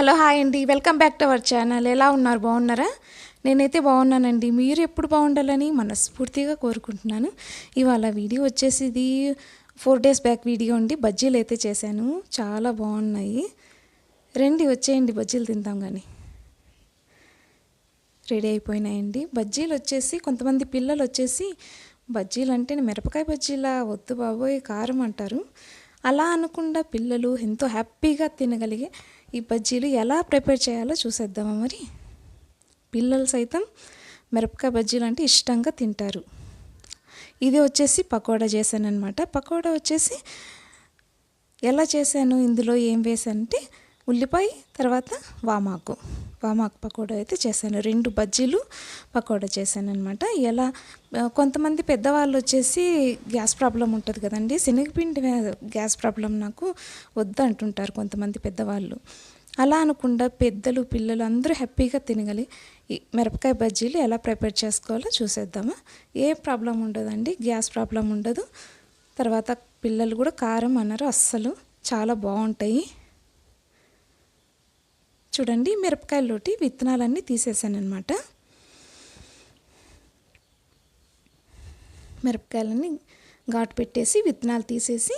Hello hi అండి. Welcome back to our channel. ఎలా ఉన్నారు? బాగున్నారా? నేనైతే బాగున్నానండి. మీరు ఎప్పుడు బాగుండాలని మనస్ఫూర్తిగా కోరుకుంటున్నాను. ఇవాళ వీడియో వచ్చేసి ఇది ఫోర్ డేస్ బ్యాక్ వీడియో అండి. బజ్జీలు అయితే చేశాను. చాలా బాగున్నాయి. రండి వచ్చేయండి. బజ్జీలు తిందాం కానీ రెడీ అయిపోయినాయండి. బజ్జీలు వచ్చేసి కొంతమంది పిల్లలు వచ్చేసి బజ్జీలు అంటే మిరపకాయ బజ్జీలా వద్దు బాబోయ్ కారం అంటారు. అలా అనకుండా పిల్లలు ఎంతో హ్యాపీగా తినగలిగే ఈ బజ్జీలు ఎలా ప్రిపేర్ చేయాలో చూసేద్దామా మరి? పిల్లలు సైతం మిరపకాయ బజ్జీలు అంటే ఇష్టంగా తింటారు. ఇది వచ్చేసి పకోడా చేశాను అనమాట పకోడా వచ్చేసి ఎలా చేశాను? ఇందులో ఏం వేసానంటే ఉల్లిపాయ తర్వాత వామాకు. వామాకు పకోడా అయితే చేశాను. రెండు బజ్జీలు పకోడా చేశాను అనమాట ఎలా కొంతమంది పెద్దవాళ్ళు వచ్చేసి గ్యాస్ ప్రాబ్లం ఉంటుంది కదండి. శనగపిండి గ్యాస్ ప్రాబ్లం నాకు వద్దు అంటుంటారు కొంతమంది పెద్దవాళ్ళు. అలా అనకుండా పెద్దలు పిల్లలు అందరూ హ్యాపీగా తినగలి. ఈ మిరపకాయ బజ్జీలు ఎలా ప్రిపేర్ చేసుకోవాలో చూసేద్దామా. ఏ ప్రాబ్లం ఉండదండి. గ్యాస్ ప్రాబ్లం ఉండదు. తర్వాత పిల్లలు కూడా కారం అన్నారు. అస్సలు చాలా బాగుంటాయి. చూడండి మిరపకాయలోటి విత్తనాలన్నీ తీసేసాను అనమాట మిరపకాయలన్నీ ఘాటు పెట్టేసి విత్తనాలు తీసేసి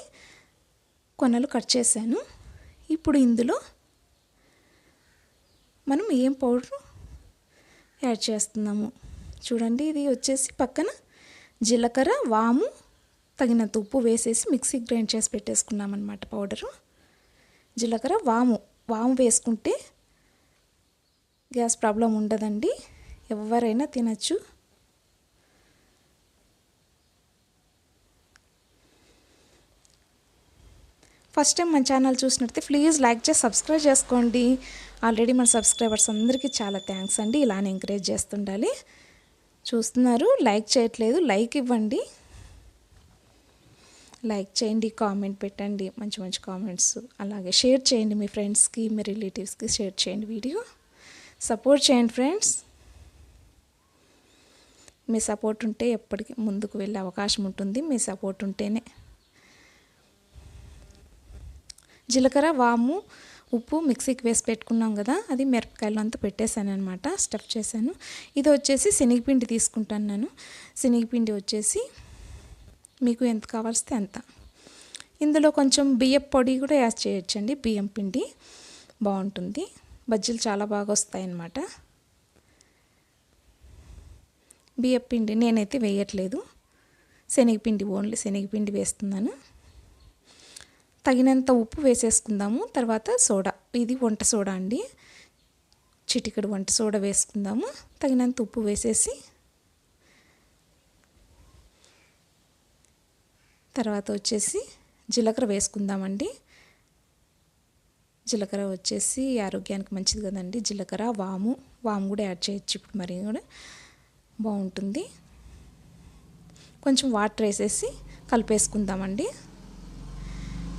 కొనలు కట్ చేశాను. ఇప్పుడు ఇందులో మనం ఏం పౌడర్ యాడ్ చేస్తున్నాము? చూడండి ఇది వచ్చేసి పక్కన జీలకర్ర వాము తగినంత ఉప్పు వేసేసి మిక్సీ గ్రైండ్ చేసి పెట్టేసుకున్నాం అనమాట పౌడరు. జీలకర్ర వాము వాము వేసుకుంటే గ్యాస్ ప్రాబ్లం ఉండదండి. ఎవరైనా తినచ్చు. ఫస్ట్ టైం మన ఛానల్ చూసినట్లయితే ప్లీజ్ లైక్ చేసి సబ్స్క్రైబ్ చేసుకోండి. ఆల్రెడీ మన సబ్స్క్రైబర్స్ అందరికీ చాలా థ్యాంక్స్ అండి. ఇలానే ఎంకరేజ్ చేస్తుండాలి. చూస్తున్నారు లైక్ చేయట్లేదు లైక్ ఇవ్వండి. లైక్ చేయండి కామెంట్ పెట్టండి. మంచి మంచి కామెంట్స్ అలాగే షేర్ చేయండి మీ ఫ్రెండ్స్కి మీ రిలేటివ్స్కి షేర్ చేయండి వీడియో. సపోర్ట్ చేయండి ఫ్రెండ్స్ మీ సపోర్ట్ ఉంటే ఎప్పటికీ ముందుకు వెళ్ళే అవకాశం ఉంటుంది. మీ సపోర్ట్ ఉంటేనే. జీలకర్ర వాము ఉప్పు మిక్సీకి వేసి పెట్టుకున్నాం కదా అది మిరపకాయలు అంతా పెట్టేశాను అనమాట స్టఫ్ చేశాను. ఇది వచ్చేసి శనగపిండి తీసుకుంటాను నేను. శనగపిండి వచ్చేసి మీకు ఎంత కావాల్స్తే అంత. ఇందులో కొంచెం బియ్యం పొడి కూడా యాడ్ చేయొచ్చండి. బియ్యం పిండి బాగుంటుంది. బజ్జీలు చాలా బాగా వస్తాయి అన్నమాట బియ్యపిండి నేనైతే వేయట్లేదు. శనగపిండి ఓన్లీ శనగపిండి వేస్తున్నాను. తగినంత ఉప్పు వేసేసుకుందాము. తర్వాత సోడా. ఇది వంట సోడా అండి. చిటికెడు వంట సోడా వేసుకుందాము. తగినంత ఉప్పు వేసేసి తర్వాత వచ్చేసి జీలకర్ర వేసుకుందామండి. జీలకర్ర వచ్చేసి ఆరోగ్యానికి మంచిది కదండి. జీలకర్ర వాము వాము కూడా యాడ్ చేయొచ్చు. ఇప్పుడు మరి కూడా బాగుంటుంది. కొంచెం వాటర్ వేసేసి కలిపేసుకుందామండి.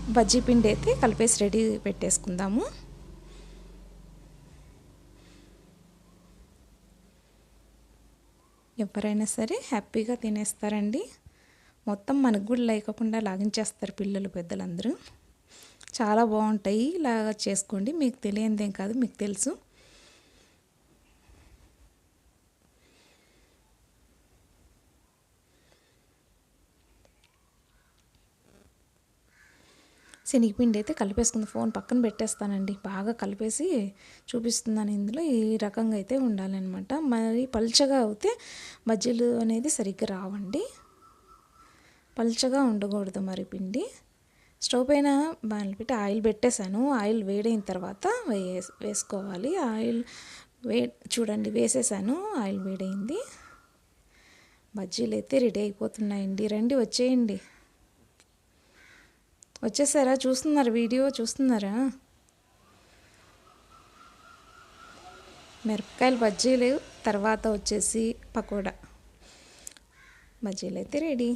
బజ్జీ పిండి అయితే కలిపేసి రెడీ పెట్టేసుకుందాము. ఎవరైనా సరే హ్యాపీగా తినేస్తారండి. మొత్తం మనకు కూడా లేకుండా లాగించేస్తారు పిల్లలు పెద్దలందరూ. చాలా బాగుంటాయి. ఇలా చేసుకోండి. మీకు తెలియనిదేం కాదు. మీకు తెలుసు. శనగపిండి అయితే కలిపేసుకుంది. ఫోన్ పక్కన పెట్టేస్తానండి. బాగా కలిపేసి చూపిస్తున్నాను. ఇందులో ఈ రకంగా అయితే ఉండాలన్నమాట. మరి పల్చగా అయితే బజ్జీలు అనేది సరిగ్గా రావండి. పల్చగా ఉండకూడదు మరి పిండి. స్టవ్ పైన బాణలు పెట్టి ఆయిల్ పెట్టేశాను. ఆయిల్ వేడైన తర్వాత వే వేసుకోవాలి. ఆయిల్ వే చూడండి వేసేసాను ఆయిల్ వేడైంది. బజ్జీలు అయితే రెడీ అయిపోతున్నాయండి. రండి వచ్చేయండి. వచ్చేసారా? చూస్తున్నారా వీడియో? చూస్తున్నారా? మిరపకాయలు బజ్జీలు తర్వాత వచ్చేసి పకోడా. బజ్జీలు అయితే రెడీ.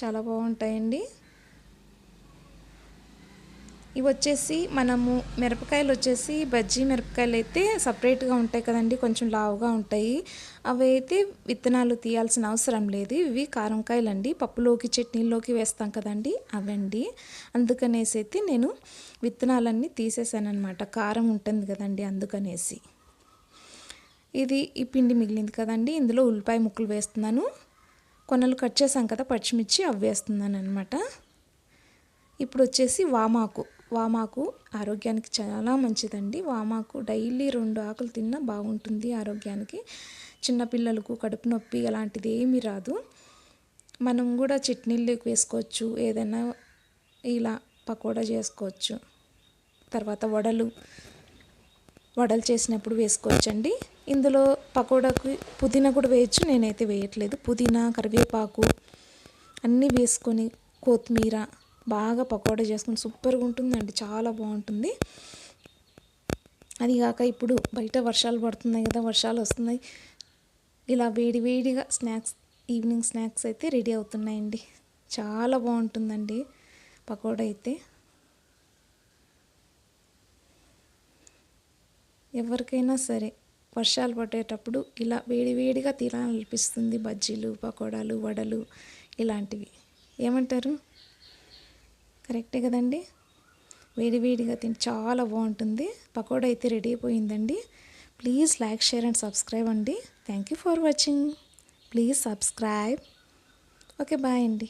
చాలా బాగుంటాయండి. ఇవి వచ్చేసి మనము మిరపకాయలు వచ్చేసి బజ్జీ మిరపకాయలు అయితే సపరేట్గా ఉంటాయి కదండి కొంచెం లావుగా ఉంటాయి. అవి అయితే విత్తనాలు తీయాల్సిన అవసరం లేదు. ఇవి కారంకాయలు అండి పప్పులోకి చట్నీలోకి వేస్తాం కదండి అవండి. అందుకనేసి అయితే నేను విత్తనాలన్నీ తీసేసానమాట కారం ఉంటుంది కదండి అందుకనేసి. ఇది ఈ పిండి మిగిలింది కదండి ఇందులో ఉల్లిపాయ ముక్కలు వేస్తున్నాను. కొనలు కట్ చేసాం కదా పచ్చిమిర్చి అవి వేస్తున్నాను అనమాట ఇప్పుడు వచ్చేసి వామాకు. వామాకు ఆరోగ్యానికి చాలా మంచిదండి. వామాకు డైలీ రెండు ఆకులు తిన్నా బాగుంటుంది ఆరోగ్యానికి. చిన్నపిల్లలకు కడుపు నొప్పి అలాంటిది ఏమీ రాదు. మనం కూడా చట్నీలు వేసుకోవచ్చు ఏదైనా ఇలా పకోడా చేసుకోవచ్చు. తర్వాత వడలు వడలు చేసినప్పుడు వేసుకోవచ్చండి. ఇందులో పకోడాకు పుదీనా కూడా వేయచ్చు నేనైతే వేయట్లేదు. పుదీనా కరివేపాకు అన్నీ వేసుకొని కొత్తిమీర బాగా పకోడా చేసుకుని సూపర్గా ఉంటుందండి చాలా బాగుంటుంది. అది కాక ఇప్పుడు బయట వర్షాలు పడుతున్నాయి కదా వర్షాలు వస్తున్నాయి. ఇలా వేడి వేడిగా స్నాక్స్ ఈవినింగ్ స్నాక్స్ అయితే రెడీ అవుతున్నాయండి. చాలా బాగుంటుందండి పకోడా అయితే. ఎవరికైనా సరే వర్షాలు పడేటప్పుడు ఇలా వేడివేడిగా తినాలనిపిస్తుంది. బజ్జీలు పకోడాలు వడలు ఇలాంటివి. ఏమంటారు? కరెక్టే కదండి? వేడివేడిగా తిని చాలా బాగుంటుంది. పకోడా అయితే రెడీ అయిపోయిందండి. Please like share and subscribe అండి. Thank you for watching. Please subscribe. Okay bye అండి.